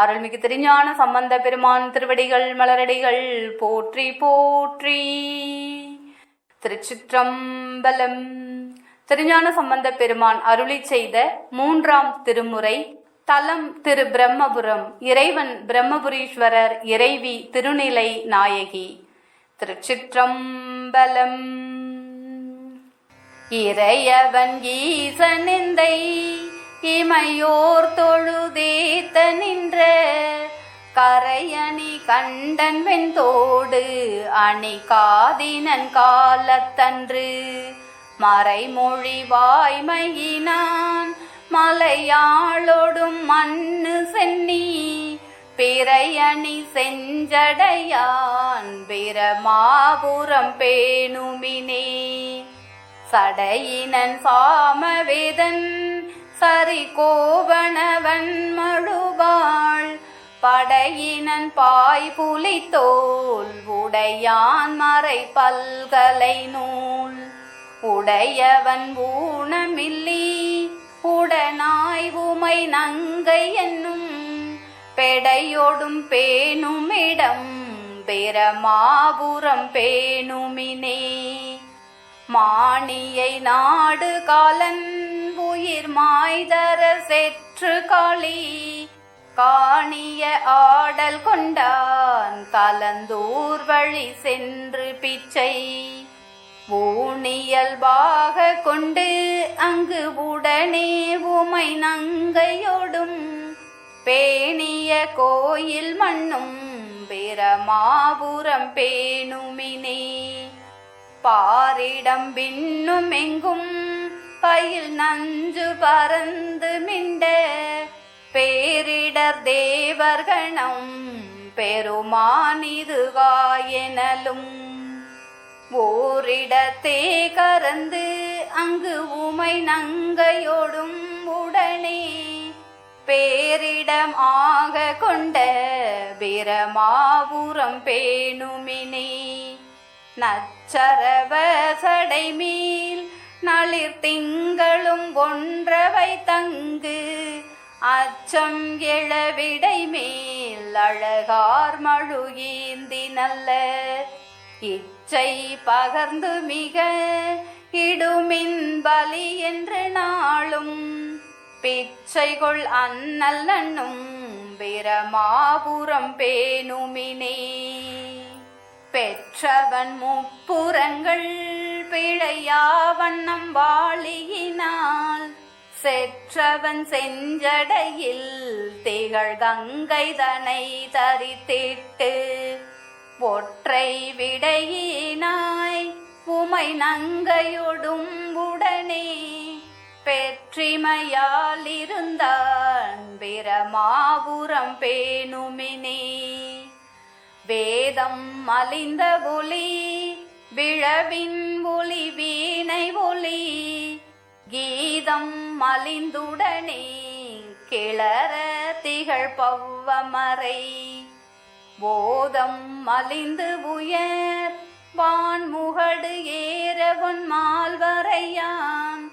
அருள்மிகு திருஞான சம்பந்த பெருமான் திருவடிகள் மலரடிகள் போற்றி போற்றி. திருச்சிற்றம்பலம். திருஞான சம்பந்த பெருமான் அருளி செய்த மூன்றாம் திருமுறை தலம் திரு பிரம்மபுரம் இறைவன் பிரம்மபுரீஸ்வரர் இறைவி திருநிலை நாயகி. திருச்சிற்றம்பலம். இறையவன் ஈசனிந்தை இமையோர் தொழுதேத்த நின்ற கரையணி கண்டன் வெண்தோடு அணி காதினன் காலத்தன்று. மறைமொழி வாய்மையினான் மலையாளொடும் மண்ணு சென்னி. பிறையணி செஞ்சடையான் பிரமாபுரம் பேணுமினே. சடையினன் சாமவேதன் சரி கோவணவன் மழுவாள் படையினன் பாய் புலித்தோல் உடையான் மறை பல்கலை நூல். உடையவன் ஊனமில்லி உடனாய் உமை நங்கை என்னும். பெடையோடும் பேணுமிடம் பெரமாபுரம் பேணுமினே. மாணியை நாடு காலன் கயிர் மாய்தர செற்று காளி. காணிய ஆடல் கொண்டான் கலந்தூர் வழி சென்று பிச்சை. ஊனியல்பாக கொண்டு அங்கு உடனே உமை நங்கையோடும். பேணிய கோயில் மண்ணும் பிரமாபுரம் பேணுமினே. பாரிடம் பின்னும் எங்கும் பயில் நஞ்சு பறந்து மிண்ட பேரிடர் தேவர்கணம் பெருமானிதுவாயெனலும் ஓரிடத்தே கறந்து அங்கு உமை நங்கையோடும் உடனே பேரிடம் ஆக கொண்ட பிரமாபுரம் பேணுமினே. நச்சரவ சடைமீல் நளிர் திங்களும் ஒன்றவை தங்கு. அச்சம் எழவிடை மேல் அழகார் மழுகீந்தி நல்ல. இச்சை பகர்ந்து மிக இடுமின் பலி என்று நாளும். பிச்சைகொள் அண்ணல் அண்ணும் பிரமாபுரம் பேணுமினே. பெற்றவன் முப்புறங்கள் பிழையா வண்ணம் வாளியினால் செற்றவன் செஞ்சடையில் திகழ் கங்கை தனை தரித்திட்டு ஒற்றை விடையினாய் உமை நங்கையொடும் உடனே பெற்றிமையால் இருந்தான் பிரமாபுரம் பேணுமினே. வேதம் மலிந்த ஒளி விழவின் ஒளி வீணை ஒளி கீதம் மலிந்துடனே கிளற திகழ் பவ்வமரை போதம் மலிந்து உயர் வான்முகடு ஏறவன் மால்வரையான்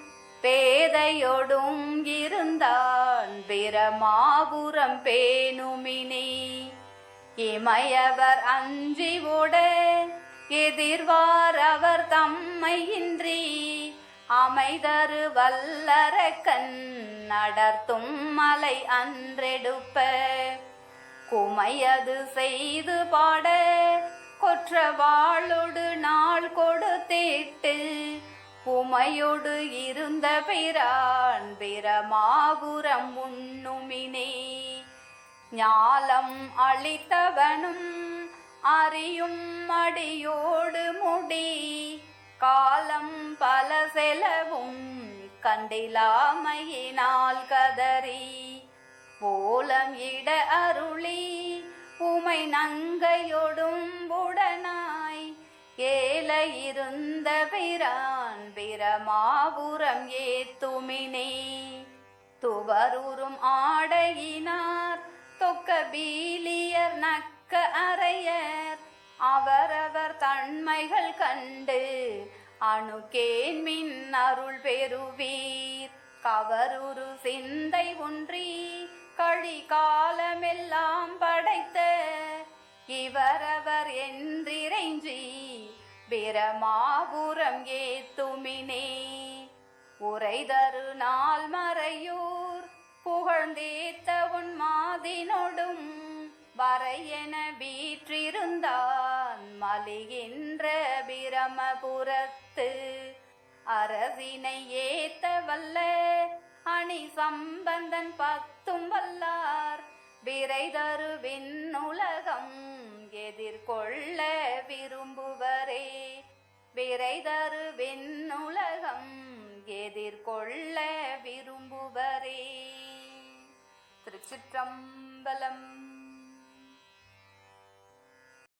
பேதையொடும் இருந்தான் பிரமாபுரம் பேணுமினி. இமையவர் அஞ்சி ஓட எதிர்வார் அவர் தம்மையின்றி அமைதரு வல்லரக்கன் நடத்தும் மலை அன்றெடுப்ப. குமையது செய்து பாட கொற்றவாளொடு நாள் கொடுத்தேட்டு. உமையோடு இருந்த பிரான் பிரமாபுரம் உண்ணுமினே. ஞாலம் அளித்தவனும் அறியும் அடியோடு முடி. காலம் பல செலவும் கண்டிலாமையினால் கதறி. போலம் இட அருளி உமை நங்கையொடும் உடனாய். ஏல இருந்த பிரான் பிரமாபுரம் ஏத்துமினே. துவரூரும் ஆடையினார் தொக்க பீலியர் நக்க அறையர். அவரவர் தன்மைகள் கண்டு அணுக்கேன் மின் அருள் பெறுவீர். கவருரு சிந்தை ஒன்றி கழி காலமெல்லாம் படைத்த இவரவர் என்றிறைஞ்சி பிரமாபுரம் ஏத்துமினே. உரைதரு நாள் மறையூர் புகழ்ந்தேத்த வரையென வீற்றிருந்தான் மலிகின்ற பிரமபுரத்து. அரசினை ஏத்த வல்ல அணி சம்பந்தன் பத்தும் வல்லார். விரைதரு உலகம் எதிர்கொள்ள விரும்புவரே. விரைதரு உலகம் எதிர்கொள்ள விரும்புவரே. திருச்சிற்றம்பலம்